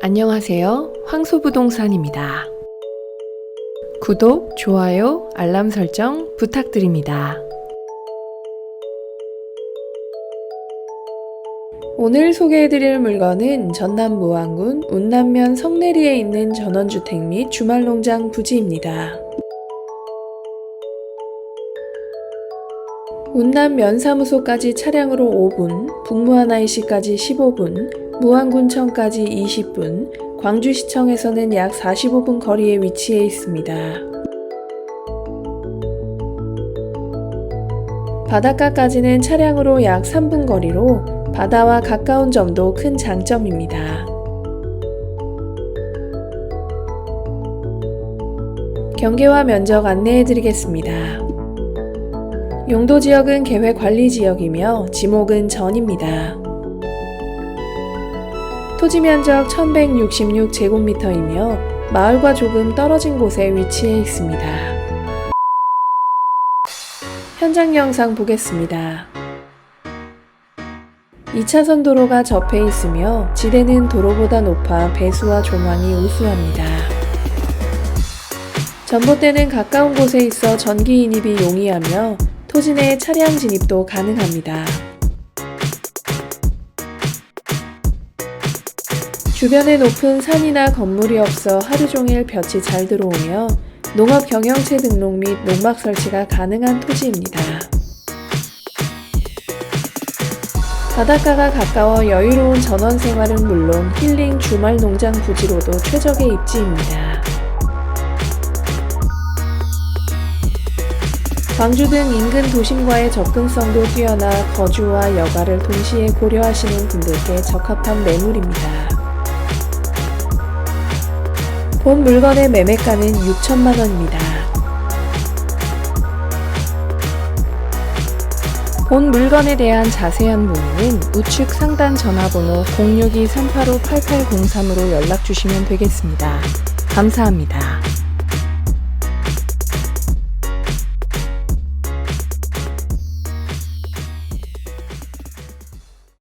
안녕하세요. 황소부동산입니다. 구독, 좋아요, 알람 설정 부탁드립니다. 오늘 소개해드릴 물건은 전남 무안군 운남면 성내리에 있는 전원주택 및 주말농장 부지입니다. 운남 면사무소까지 차량으로 5분, 북무안IC까지 15분, 무안군청까지 20분, 광주시청에서는 약 45분 거리에 위치해 있습니다. 바닷가까지는 차량으로 약 3분 거리로 바다와 가까운 점도 큰 장점입니다. 경계와 면적 안내해 드리겠습니다. 용도 지역은 계획 관리 지역이며 지목은 전입니다. 토지 면적 1166 제곱미터이며 마을과 조금 떨어진 곳에 위치해 있습니다. 현장 영상 보겠습니다. 2차선 도로가 접해 있으며 지대는 도로보다 높아 배수와 조망이 우수합니다. 전봇대는 가까운 곳에 있어 전기 인입이 용이하며 토지 내 차량 진입도 가능합니다. 주변에 높은 산이나 건물이 없어 하루 종일 볕이 잘 들어오며 농업 경영체 등록 및 농막 설치가 가능한 토지입니다. 바닷가가 가까워 여유로운 전원 생활은 물론 힐링 주말 농장 부지로도 최적의 입지입니다. 광주 등 인근 도심과의 접근성도 뛰어나 거주와 여가를 동시에 고려하시는 분들께 적합한 매물입니다. 본 물건의 매매가는 6천만 원입니다. 본 물건에 대한 자세한 문의는 우측 상단 전화번호 062-385-8803으로 연락 주시면 되겠습니다. 감사합니다.